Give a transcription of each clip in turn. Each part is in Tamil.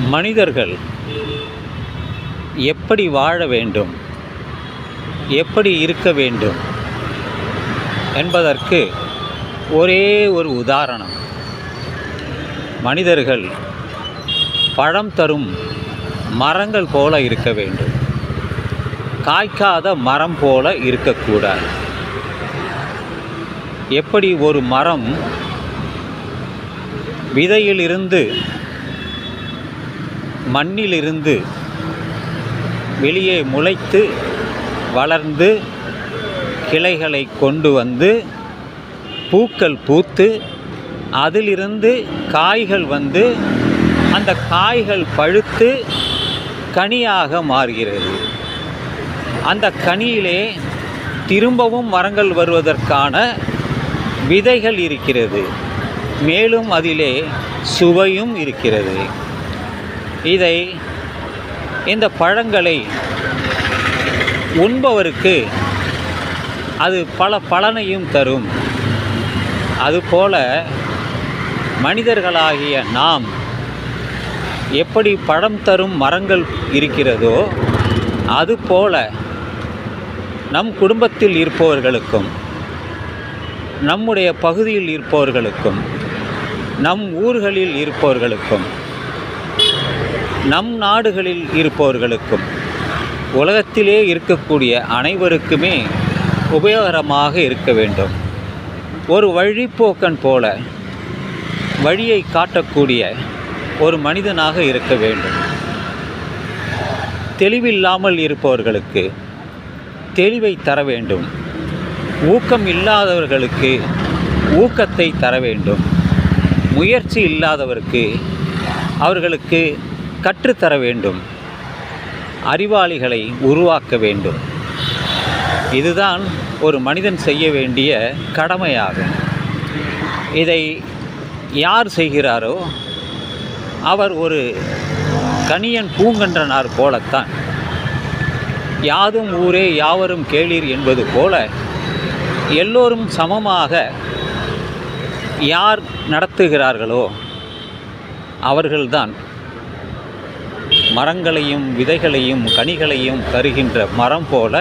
மனிதர்கள் எப்படி வாழ வேண்டும்? எப்படி இருக்க வேண்டும்? என்பதற்கு ஒரே ஒரு உதாரணம். மனிதர்கள் பழம் தரும் மரங்கள் போல இருக்க வேண்டும். காய்க்காத மரம் போல இருக்கக்கூடாது. எப்படி ஒரு மரம் விதையிலிருந்து மண்ணிலிருந்து வெளியே முளைத்து வளர்ந்து கிளைகளை கொண்டு வந்து பூக்கள் பூத்து அதிலிருந்து காய்கள் வந்து அந்த காய்கள் பழுத்து கனியாக மாறுகிறது. அந்த கனியிலே திரும்பவும் மரங்கள் வருவதற்கான விதைகள் இருக்கிறது. மேலும் அதிலே சுவையும் இருக்கிறது. இதை இந்த பழங்களை உண்பவருக்கு அது பல பலனையும் தரும். அதுபோல மனிதர்களாகிய நாம் எப்படி பழம் தரும் மரங்கள் இருக்கிறதோ அதுபோல நம் குடும்பத்தில் இருப்பவர்களுக்கும் நம்முடைய பகுதியில் இருப்பவர்களுக்கும் நம் ஊர்களில் இருப்பவர்களுக்கும் நம் நாடுகளில் இருப்பவர்களுக்கும் உலகத்திலே இருக்கக்கூடிய அனைவருக்குமே உபயோகரமாக இருக்க வேண்டும். ஒரு வழிப்போக்கன் போல வழியை காட்டக்கூடிய ஒரு மனிதனாக இருக்க வேண்டும். தெளிவில்லாமல் இருப்பவர்களுக்கு தெளிவை தர வேண்டும். ஊக்கம் இல்லாதவர்களுக்கு ஊக்கத்தை தர வேண்டும். முயற்சி இல்லாதவருக்கு அவர்களுக்கு கற்றுத்தர வேண்டும். அறிவாளிகளை உருவாக்க வேண்டும். இதுதான் ஒரு மனிதன் செய்ய வேண்டிய கடமையாகும். இதை யார் செய்கிறாரோ அவர் ஒரு கணியன் பூங்கன்றனார் போலத்தான். யாதும் ஊரே யாவரும் கேளீர் என்பது போல எல்லோரும் சமமாக யார் நடத்துகிறார்களோ அவர்கள்தான் மரங்களையும் விதைகளையும் கனிகளையும் தருகின்ற மரம் போல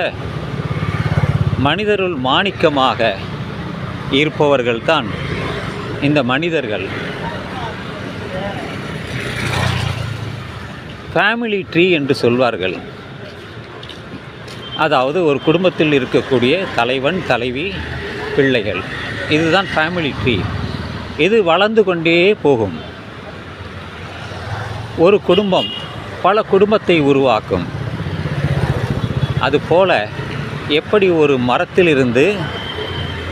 மனிதருள் மாணிக்கமாக இருப்பவர்கள்தான் இந்த மனிதர்கள். ஃபேமிலி ட்ரீ என்று சொல்வார்கள். அதாவது ஒரு குடும்பத்தில் இருக்கக்கூடிய தலைவன் தலைவி பிள்ளைகள். இதுதான் ஃபேமிலி ட்ரீ இது வளர்ந்து கொண்டே போகும். ஒரு குடும்பம் பல குடும்பத்தை உருவாக்கும். அதுபோல எப்படி ஒரு மரத்திலிருந்து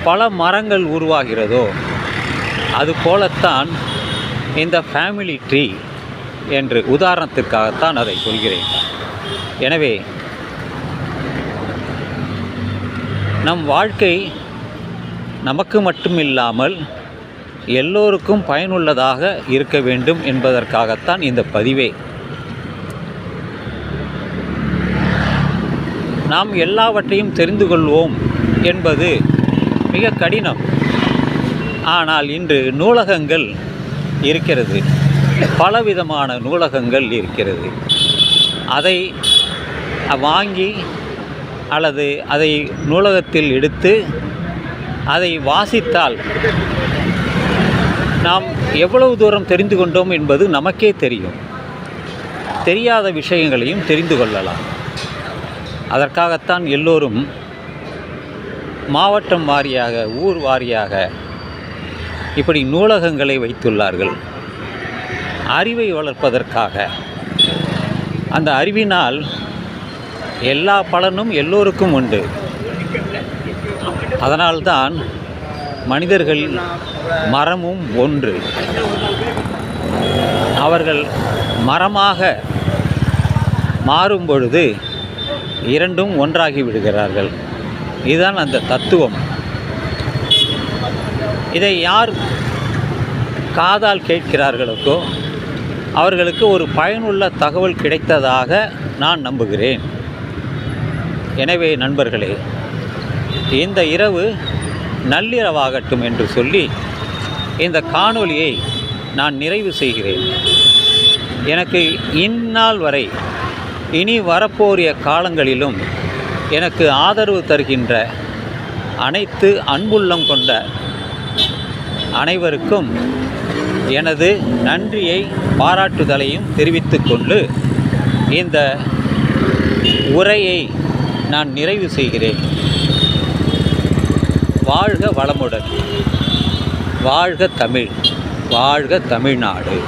பல மரங்கள் உருவாகிறதோ அதுபோலத்தான் இந்த ஃபேமிலி ட்ரீ என்று உதாரணத்திற்காகத்தான் அதை சொல்கிறேன். எனவே நம் வாழ்க்கை நமக்கு மட்டும் இல்லாமல் எல்லோருக்கும் பயனுள்ளதாக இருக்க வேண்டும் என்பதற்காகத்தான் இந்த பதிவே. நாம் எல்லாவற்றையும் தெரிந்து கொள்வோம் என்பது மிக கடினம். ஆனால் இன்று நூலகங்கள் இருக்கிறது. பலவிதமான நூலகங்கள் இருக்கிறது. அதை வாங்கி அல்லது அதை நூலகத்தில் எடுத்து அதை வாசித்தால் நாம் எவ்வளவு தூரம் தெரிந்து கொண்டோம் என்பது நமக்கே தெரியும். தெரியாத விஷயங்களையும் தெரிந்து கொள்ளலாம். அதற்காகத்தான் எல்லோரும் மாவட்டம் வாரியாக ஊர் வாரியாக இப்படி நூலகங்களை வைத்துள்ளார்கள். அறிவை வளர்ப்பதற்காக. அந்த அறிவினால் எல்லா பலனும் எல்லோருக்கும் உண்டு. அதனால்தான் மனிதர்கள் மரமும் ஒன்று. அவர்கள் மரமாக மாறும் பொழுது இரண்டும் ஒன்றாகி விடுகிறார்கள். இதுதான் அந்த தத்துவம். இதை யார் காதால் கேட்கிறார்களுக்கோ அவர்களுக்கு ஒரு பயனுள்ள தகவல் கிடைத்ததாக நான் நம்புகிறேன். எனவே நண்பர்களே இந்த இரவு நள்ளிரவாகட்டும் என்று சொல்லி இந்த காணொளியை நான் நிறைவு செய்கிறேன். எனக்கு இந்நாள் வரை இனி வரப்போரிய காலங்களிலும் எனக்கு ஆதரவு தருகின்ற அனைத்து அன்புள்ளம் கொண்ட அனைவருக்கும் எனது நன்றியை பாராட்டுதலையும் தெரிவித்துக்கொண்டு இந்த உரையை நான் நிறைவு செய்கிறேன். வாழ்க வளமுடன். வாழ்க தமிழ். வாழ்க தமிழ்நாடு.